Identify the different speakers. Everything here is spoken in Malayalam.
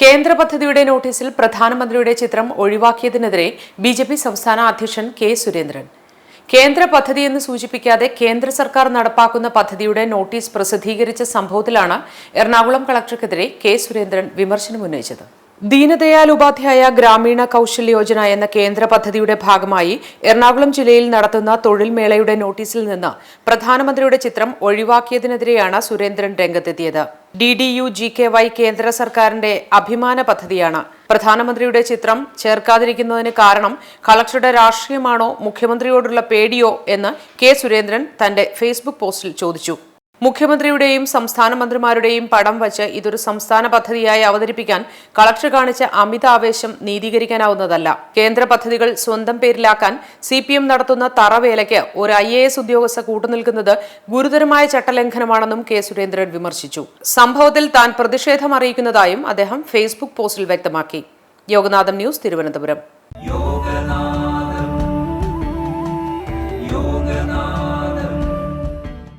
Speaker 1: കേന്ദ്ര പദ്ധതിയുടെ നോട്ടീസിൽ പ്രധാനമന്ത്രിയുടെ ചിത്രം ഒഴിവാക്കിയതിനെതിരെ ബി ജെ പി സംസ്ഥാന അധ്യക്ഷൻ കെ സുരേന്ദ്രൻ. കേന്ദ്ര പദ്ധതിയെന്ന് സൂചിപ്പിക്കാതെ കേന്ദ്ര സർക്കാർ നടപ്പാക്കുന്ന പദ്ധതിയുടെ നോട്ടീസ് പ്രസിദ്ധീകരിച്ച സംഭവത്തിലാണ് എറണാകുളം കളക്ടർക്കെതിരെ കെ സുരേന്ദ്രൻ വിമർശനമുന്നയിച്ചത്. ദീനദയാൽ ഉപാധ്യായ ഗ്രാമീണ കൌശൽ യോജന എന്ന കേന്ദ്ര പദ്ധതിയുടെ ഭാഗമായി എറണാകുളം ജില്ലയിൽ നടത്തുന്ന തൊഴിൽ മേളയുടെ നോട്ടീസിൽ നിന്ന് പ്രധാനമന്ത്രിയുടെ ചിത്രം ഒഴിവാക്കിയതിനെതിരെയാണ് സുരേന്ദ്രൻ രംഗത്തെത്തിയത്. D D U G K Y കേന്ദ്ര സർക്കാരിന്റെ അഭിമാന പദ്ധതിയാണ്. പ്രധാനമന്ത്രിയുടെ ചിത്രം ചേർക്കാതിരിക്കുന്നതിന് കാരണം കളക്ടറുടെ രാഷ്ട്രീയമാണോ മുഖ്യമന്ത്രിയോടുള്ള പേടിയോ എന്ന് കെ സുരേന്ദ്രൻ തന്റെ ഫേസ്ബുക്ക് പോസ്റ്റിൽ ചോദിച്ചു. മുഖ്യമന്ത്രിയുടെയും സംസ്ഥാന മന്ത്രിമാരുടെയും പടം വച്ച് ഇതൊരു സംസ്ഥാന പദ്ധതിയായി അവതരിപ്പിക്കാൻ കളക്ടർ കാണിച്ച അമിത ആവേശം നീതീകരിക്കാനാവുന്നതല്ല. കേന്ദ്ര പദ്ധതികൾ സ്വന്തം പേരിലാക്കാൻ സി പി എം നടത്തുന്ന തറവേലയ്ക്ക് ഒരു ഐ എ എസ് ഉദ്യോഗസ്ഥ കൂട്ടുനിൽക്കുന്നത് ഗുരുതരമായ ചട്ടലംഘനമാണെന്നും കെ സുരേന്ദ്രൻ വിമർശിച്ചു. സംഭവത്തിൽ താൻ പ്രതിഷേധം അറിയിക്കുന്നതായും അദ്ദേഹം ഫേസ്ബുക്ക് പോസ്റ്റിൽ വ്യക്തമാക്കി. യോഗനാഥം ന്യൂസ് തിരുവനന്തപുരം.